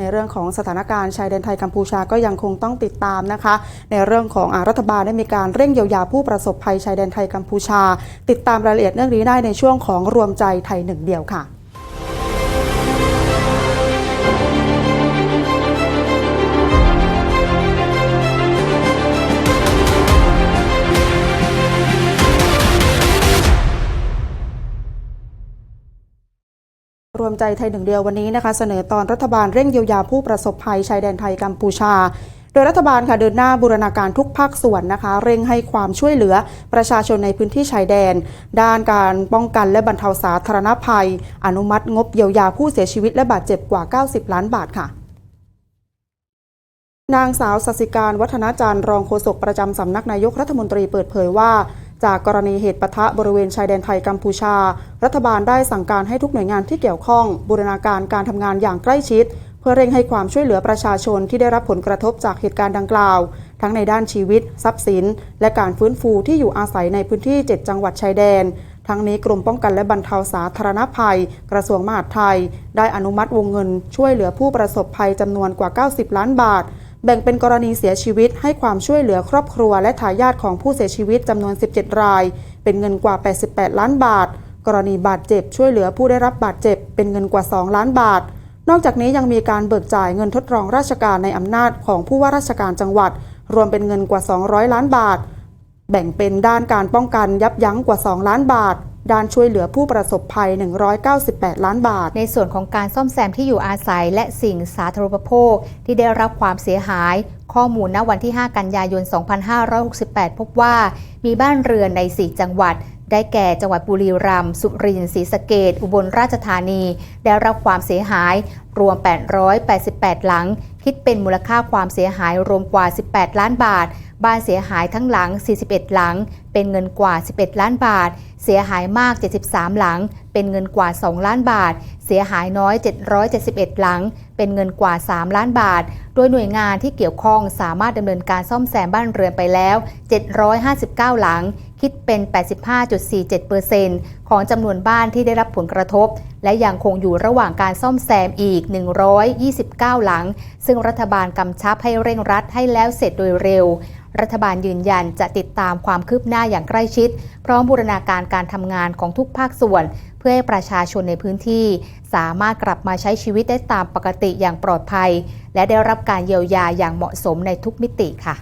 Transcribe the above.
ในเรื่องของสถานการณ์ชายแดนไทยกัมพูชาก็ยังคงต้องติดตามนะคะ ในเรื่องของอรัฐบาลได้มีการเร่งเยียวยาผู้ประสบภัยชายแดนไทยกัมพูชา ติดตามรายละเอียดเรื่องนี้ได้ในช่วงของรวมใจไทยหนึ่งเดียวค่ะ รวมใจไทยหนึ่งเดียววันนี้นะคะเสนอตอนรัฐบาลเร่งเยียวยาผู้ประสบภัยชายแดนไทยกัมพูชา โดยรัฐบาลค่ะเดินหน้าบูรณาการทุกภาคส่วนนะคะ เร่งให้ความช่วยเหลือประชาชนในพื้นที่ชายแดน ด้านการป้องกันและบรรเทาสาธารณภัย อนุมัติงบเยียวยาผู้เสียชีวิตและบาดเจ็บกว่า 90 ล้านบาทค่ะนางสาวสสิการวัฒนาจารย์รองโฆษกประจำสำนักนายกรัฐมนตรีเปิดเผยว่า จากกรณีเหตุปะทะบริเวณชายแดนไทยกัมพูชา รัฐบาลได้สั่งการให้ทุกหน่วยงานที่เกี่ยวข้อง บูรณาการการทำงานอย่างใกล้ชิด เพื่อเร่งให้ความช่วยเหลือประชาชนที่ได้รับผลกระทบจากเหตุการณ์ดังกล่าว ทั้งในด้านชีวิต ทรัพย์สิน และการฟื้นฟูที่อยู่อาศัยในพื้นที่ 7 จังหวัดชายแดนทั้งนี้กรมป้องกันและบรรเทาสาธารณภัย กระทรวงมหาดไทย ได้อนุมัติวงเงิน ช่วยเหลือผู้ประสบภัยจำนวนกว่า 90 ล้านบาท แบ่งเป็นกรณีเสียชีวิตให้ความช่วยเหลือครอบครัวและทายาทของผู้เสียชีวิตจำนวน 17 ราย เป็นเงินกว่า 88 ล้านบาท กรณีบาดเจ็บช่วยเหลือผู้ได้รับบาดเจ็บเป็นเงินกว่า 2 ล้านบาท นอกจากนี้ยังมีการเบิกจ่ายเงินทดรองราชการในอำนาจของผู้ว่าราชการจังหวัด รวมเป็นเงินกว่า 200 ล้านบาท แบ่งเป็นด้านการป้องกันยับยั้งกว่า 2 ล้านบาท ด้านช่วยเหลือผู้ประสบภัย 198 ล้านบาท ในส่วนของการซ่อมแซมที่อยู่อาศัยและสิ่งสาธารณูปโภค ที่ได้รับความเสียหาย ข้อมูลณวันที่ 5 กันยายน 2568 พบว่า มีบ้านเรือนใน 4 จังหวัด ได้แก่จังหวัดบุรีรัมย์สุรินทร์ศรีสะเกดอุบลราชธานี ได้รับความเสียหายรวม 888 หลัง คิดเป็นมูลค่าความเสียหายรวมกว่า 18 ล้านบาท บ้านเสียหายทั้งหลัง 41 หลัง เป็นเงินกว่า 11 ล้านบาท เสียหายมาก 73 หลัง เป็นเงินกว่า 2 ล้านบาท เสียหายน้อย 771 หลัง เป็นเงินกว่า 3 ล้านบาท โดยหน่วยงานที่เกี่ยวข้องสามารถดำเนินการซ่อมแซมบ้านเรือนไปแล้ว 759 หลัง คิดเป็น 85.47%ของจำนวนบ้านที่ได้รับผลกระทบและยังคงอยู่ระหว่างการซ่อมแซมอีก 129 หลัง ซึ่งรัฐบาลกำชับให้เร่งรัดให้แล้วเสร็จโดยเร็ว รัฐบาลยืนยันจะติดตามความคืบหน้าอย่างใกล้ชิด พร้อมบูรณาการการทำงานของทุกภาคส่วน เพื่อให้ประชาชนในพื้นที่ สามารถกลับมาใช้ชีวิตได้ตามปกติอย่างปลอดภัย และได้รับการเยียวยาอย่างเหมาะสมในทุกมิติค่ะ